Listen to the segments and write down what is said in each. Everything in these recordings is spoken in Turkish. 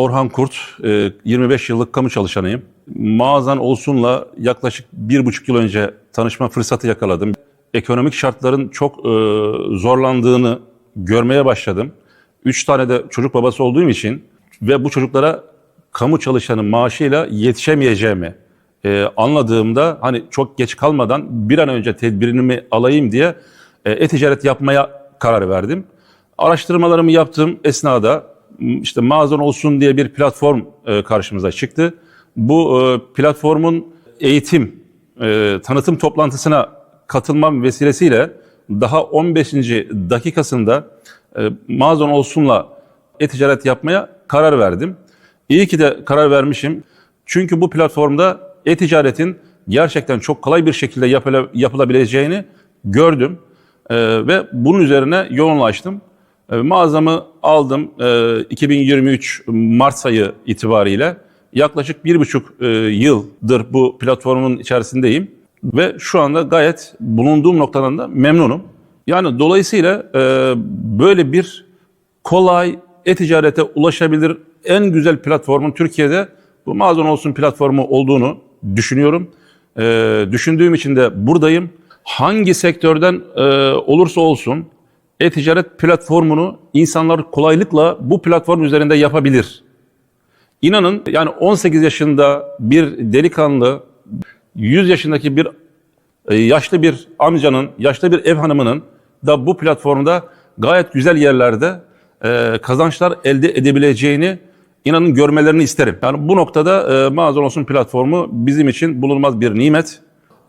Orhan Kurt, e, 25 yıllık kamu çalışanıyım. Mağazan Olsun'la yaklaşık bir buçuk yıl önce tanışma fırsatı yakaladım. Ekonomik şartların çok e, zorlandığını görmeye başladım. Üç tane de çocuk babası olduğum için ve bu çocuklara kamu çalışanı maaşıyla yetişemeyeceğimi e, anladığımda hani çok geç kalmadan bir an önce tedbirini alayım diye e, e-ticaret yapmaya karar verdim. Araştırmalarımı yaptığım esnada işte mağazan olsun diye bir platform e, karşımıza çıktı. Bu e, platformun eğitim, e, tanıtım toplantısına katılmam vesilesiyle daha 15. dakikasında mağazan olsunla e-ticaret yapmaya karar verdim. İyi ki de karar vermişim. Çünkü bu platformda e-ticaretin gerçekten çok kolay bir şekilde yapıla- yapılabileceğini gördüm. Ee, ve bunun üzerine yoğunlaştım. Ee, mağazamı aldım ee, 2023 Mart ayı itibariyle. Yaklaşık bir buçuk e, yıldır bu platformun içerisindeyim. Ve şu anda gayet bulunduğum noktadan da memnunum. Yani dolayısıyla e, böyle bir kolay e-ticarete ulaşabilir en güzel platformun Türkiye'de bu mağazan olsun platformu olduğunu düşünüyorum. Düşündüğüm için de buradayım. Hangi sektörden e, olursa olsun e-ticaret platformunu insanlar kolaylıkla bu platform üzerinde yapabilir. İnanın yani 18 yaşında bir delikanlı, 100 yaşındaki bir e, yaşlı bir amcanın, yaşlı bir ev hanımının da bu platformda gayet güzel yerlerde e, kazançlar elde edebileceğini inanın görmelerini isterim. Yani bu noktada e, Mağazan Olsun platformu bizim için bulunmaz bir nimet.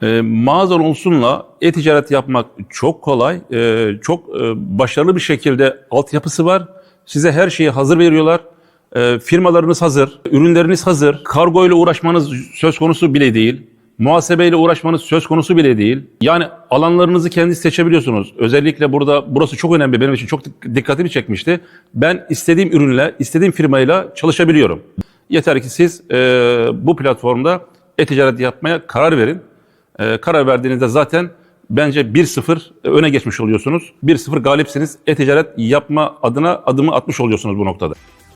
E, Mağazan Olsun'la e-ticaret yapmak çok kolay, e, çok e, başarılı bir şekilde altyapısı var. Size her şeyi hazır veriyorlar. E, firmalarınız hazır, ürünleriniz hazır. Kargo ile uğraşmanız söz konusu bile değil. Muhasebeyle uğraşmanız söz konusu bile değil. Yani alanlarınızı kendiniz seçebiliyorsunuz. Özellikle burada burası çok önemli benim için çok dik- dikkatimi çekmişti. Ben istediğim ürünle, istediğim firmayla çalışabiliyorum. Yeter ki siz e, bu platformda e-ticaret yapmaya karar verin. E, karar verdiğinizde zaten bence 1-0 öne geçmiş oluyorsunuz. 1-0 galipsiniz. E-ticaret yapma adına adımı atmış oluyorsunuz bu noktada.